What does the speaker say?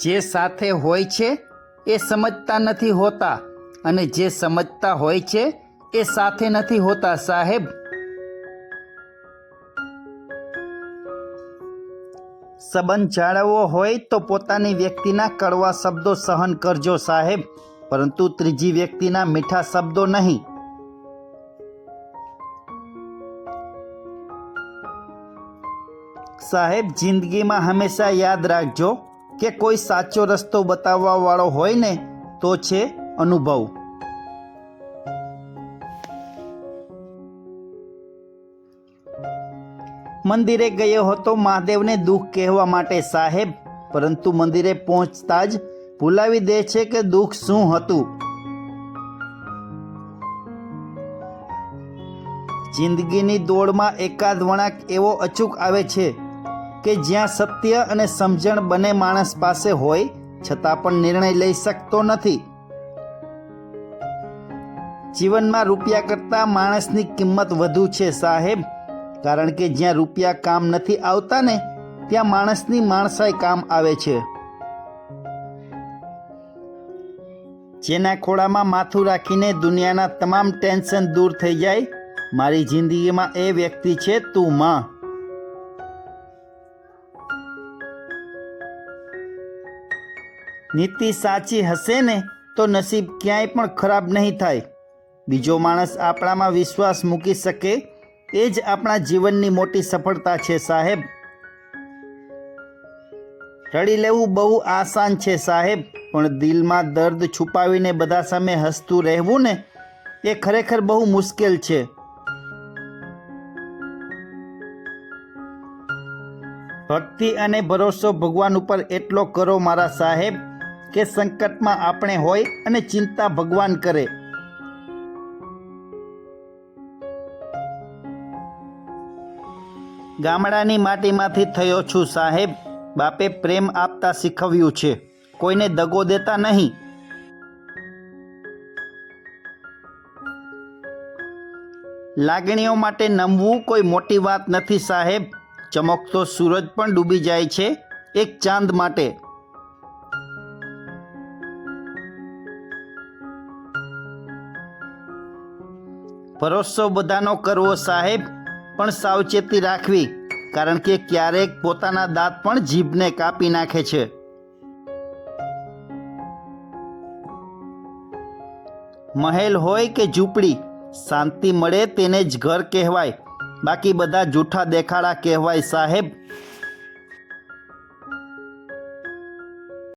જે સાથે હોય છે, એ સમજતા નથી હોતા. અને જે સમજતા હોય છે, એ સાથે નથી હોતા, સાહેબ. સંબંધ જાળવવો હોય તો પોતાની વ્યક્તિના કડવા શબ્દો સહન કરજો, સાહેબ. પરંતુ ત્રીજી વ્યક્તિના મીઠા શબ્દો નહીં. સાહેબ, જિંદગીમાં હંમેશા યાદ રાખજો. કે કોઈ સાચો રસ્તો બતાવવા વાળો હોય ને, તો છે અનુભવ. મંદિરે ગયો હતો મહાદેવને દુઃખ કહેવા માટે સાહેબ, પરંતુ મંદિરે પહોંચતા જ ભૂલાવી દે છે કે દુઃખ શું હતું. જિંદગીની દોડમાં એકાદ વળાંક એવો અચૂક આવે છે કે જ્યાં સત્ય અને સમજણ બંને માણસ પાસે હોય, છતાં પણ નિર્ણય લઈ શકતો નથી. જીવનમાં રૂપિયા કરતાં માણસની કિંમત વધુ છે સાહેબ. કારણ કે જ્યાં રૂપિયા કામ નથી આવતા ને, ત્યાં માણસની માણસાઈ કામ આવે છે. જેના ખોળામાં માથું રાખીને દુનિયાના તમામ ટેન્શન દૂર થઈ જાય, મારી જિંદગીમાં એ વ્યક્તિ છે તું માં. નીતિ સાચી હશે ને, તો નસીબ ક્યાંય પણ ખરાબ નહીં થાય. બીજો માણસ આપણામાં વિશ્વાસ મૂકી શકે, એ જ આપણા જીવનની મોટી સફળતા છે, સાહેબ. રડી લેવું બહુ આસાન છે, સાહેબ, પણ દિલમાં દર્દ છુપાવીને બધા સામે હસતું રહેવું ને, એ ખરેખર બહુ મુશ્કેલ છે. ભક્તિ અને ભરોસો ભગવાન ઉપર એટલો કરો મારા સાહેબ. કે સંકટમાં આપણે હોય અને ચિંતા ભગવાન કરે. ગામડાની માટીમાંથી થયો છું સાહેબ, બાપે પ્રેમ આપતા શીખવ્યું છે. કોઈને દગો દેતા નહીં. લાગણીઓ માટે નમવું કોઈ મોટી વાત નથી સાહેબ. ચમકતો સૂરજ પણ ડૂબી જાય છે એક ચાંદ માટે. ભરોસો બધાનો કરવો સાહેબ, પણ સાવચેતી રાખવી, કારણ કે ક્યારેક પોતાના દાંત પણ જીભને કાપી નાખે છે. મહેલ હોય કે ઝૂંપડી, શાંતિ મળે તેને જ ઘર કહેવાય. બાકી બધા જૂઠા દેખાડા કહેવાય સાહેબ.